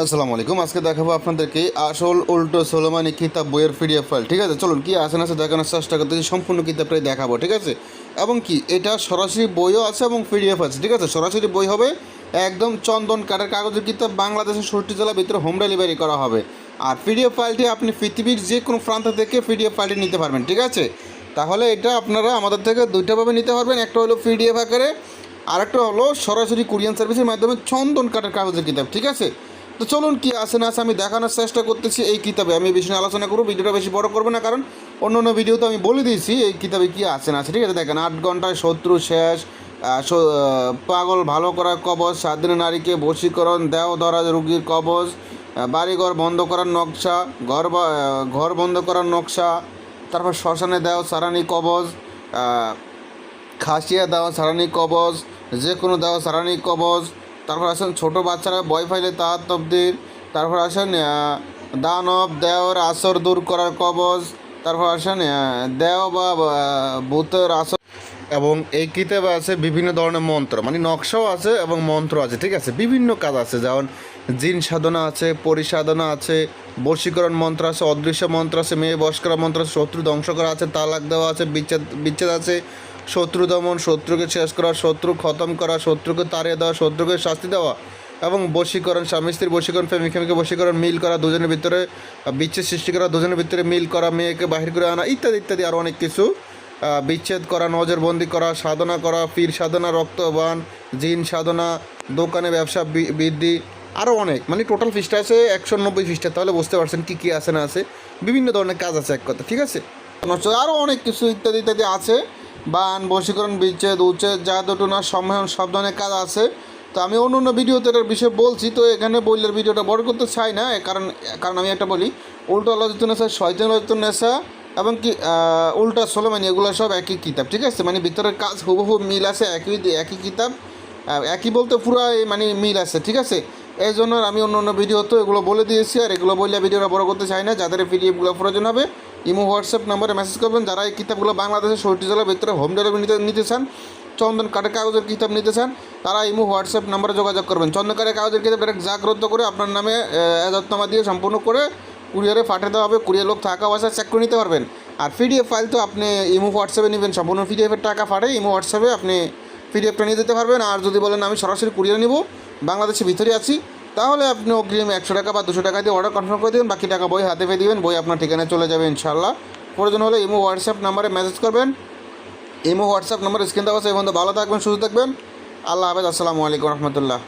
আসসালামু আলাইকুম। আজকে দেখাবো আপনাদেরকে আসল উল্টো সোলোমানি কিতাব বইয়ের পিডিএফ ফাইল ঠিক আছে? চলুন, কি আছে না আছে দেখানোর চেষ্টা করতেছি, সম্পূর্ণ কিতাবটাই দেখাবো, ঠিক আছে? এবং কি, এটা সরাসরি বইও আছে এবং পিডিএফ আছে, ঠিক আছে? সরাসরি বই হবে একদম চন্দন কাঠের কাগজের কিতাব, বাংলাদেশের ষষ্ঠী জেলার ভিতরে হোম ডেলিভারি করা হবে। আর পিডিএফ ফাইলটি আপনি পৃথিবীর যে কোনো প্রান্ত থেকে পিডিএফ ফাইলটি নিতে পারবেন, ঠিক আছে? তাহলে এটা আপনারা আমাদের থেকে দুইটাভাবে নিতে পারবেন, একটা হলো পিডিএফ আকারে, আরেকটা হলো সরাসরি কুরিয়ান সার্ভিসের মাধ্যমে চন্দন কাঠের কাগজের কিতাব, ঠিক আছে? তো চলুন কি আছে না আছে আমি দেখানোর চেষ্টা করতেছি এই কিতাবে। আমি বেশি আলোচনা করব, ভিডিওটা বেশি বড় করব না, কারণ অন্য অন্য ভিডিওতে আমি বলে দিয়েছি এই কিতাবে কি আছে না আছে। ঠিক আছে, দেখেন, আট ঘন্টায় শত্রু শেষ পাগল ভালো করার কবচ, স্বাধীন নারীকে বশীকরণ, দেহ ধরা রুগীর কবচ বাড়িঘর বন্ধ করার নকশা, ঘর ঘর বন্ধ করার নকশা, তারপর শ্মশানে দেও সারানি কবচ খাসিয়া দেওয়া সারানি কবজ যে কোনো দেওয়া সারানি কবজ তারপর আসেন ছোট বাচ্চারা বয় ফাইলে তাহার তবদির। তারপর আসেন দানব দেওয়ার আসর দূর করার কবজ। তারপর আসেন দেও বা ভূতের আসর। এবং এই কিতাবে আছে বিভিন্ন ধরনের মন্ত্র মানে নকশাও আছে এবং মন্ত্র আছে, ঠিক আছে? বিভিন্ন কাজ আছে, যেমন জিন সাধনা আছে, পরিসাধনা আছে, বশীকরণ মন্ত্র আছে, অদৃশ্য মন্ত্র আছে, মেয়ে বশ করা মন্ত্র আছে, শত্রু ধ্বংস করা আছে, তালাক দেওয়া আছে, বিচ্ছেদ বিচ্ছেদ আছে শত্রু দমন, শত্রুকে শেষ করা, শত্রু খতম করা, শত্রুকে তাড়িয়ে দেওয়া, শত্রুকে শাস্তি দেওয়া এবং বশীকরণ, স্বামী স্ত্রীর বশীকরণ প্রেমিক প্রেমিকে বশীকরণ, মিল করা, দুজনের ভিতরে বিচ্ছেদ সৃষ্টি করা, দুজনের ভিতরে মিল করা, মেয়েকে বাহির করে আনা ইত্যাদি ইত্যাদি আরও অনেক কিছু। বিচ্ছেদ করা, নজরবন্দি করা, সাধনা করা পীর সাধনা, রক্তবান, জিন সাধনা, দোকানে ব্যবসা বৃদ্ধি, আরও অনেক। মানে টোটাল ফিসটা আছে একশো নব্বই ফিসটা তাহলে বুঝতে পারছেন কী কী আছে না আছে। বিভিন্ন ধরনের কাজ আছে এক কথা, ঠিক আছে? আরও অনেক কিছু ইত্যাদি ইত্যাদি আছে। বান, বশীকরণ, বিচ্ছেদ, উচ্ছেদ জাদুটুনা সম্মেলন, সব ধরনের কাজ আছে। তো আমি অন্য অন্য ভিডিওতে এটার বিষয়ে বলছি, তো এখানে বইলের ভিডিওটা বড় করতে চাই না কারণ কারণ আমি একটা বলি, উল্টো লজিত নেশা, শয়তান নেশা, এবং কি উল্টা সোলোমানি, এগুলো সব একই কিতাব, ঠিক আছে? মানে ভিতরের কাজ হুবহু মিল আছে, একই একই কিতাব একই বলতে পুরো মানে মিল আছে, ঠিক আছে? এই জন্য আমি অন্য অন্য ভিডিওতে এগুলো বলে দিয়েছি আর এগুলো বললে ভিডিওটা বড় করতে চাই না। যাদের পিডিএফগুলো প্রয়োজন হবে, ইমো, হোয়াটসঅ্যাপ নাম্বারে মেসেজ করবেন। যারা এই কিতাবগুলো বাংলাদেশের ষষ্ঠী জেলার ভিতরে হোম ডেলিভারি নিতে নিতে চান, চন্দন কাঠের কাগজের কিতাব নিতে চান, তারা ইমো, হোয়াটসঅ্যাপ নাম্বারে যোগাযোগ করবেন। চন্দন কাঠের কাগজের কিতাব ডাইরেক্ট জাগ্রত করে আপনার নামে এজাতনামা দিয়ে সম্পূর্ণ করে কুরিয়ারে দেওয়া হবে। কুরিয়ার লোক থাকা অবস্থা চেক করে নিতে পারবেন। আর পিডিএফ ফাইল তো আপনি ইমো, হোয়াটসঅ্যাপে নেবেন। সম্পূর্ণ পিডিএফের টাকা পাঠে ইমো, হোয়াটসঅ্যাপে আপনি পিডিএফটা নিয়ে যেতে পারবেন। আর যদি বলেন আমি সরাসরি কুরিয়ার নিব, বাংলাদেশের ভিতরে আছি, তাহলে আপনি অগ্রিম একশো টাকা বা দুশো টাকা দিয়ে অর্ডার কনফার্ম করে দেবেন, বাকি টাকা বই হাতে পেয়ে দেবেন, বই আপনার ঠিকানায় চলে যাবে ইনশাল্লাহ প্রয়োজন হলে ইমো, হোয়াটসঅ্যাপ নাম্বারে মেসেজ করবেন। ইমো, হোয়াটসঅ্যাপ নাম্বার স্ক্রিন দেওয়া আছে এবং ভালো থাকবেন, সুস্থ থাকবেন। আল্লাহ হাফেজ, আসসালামু আলাইকুম রহমতুল্লাহ।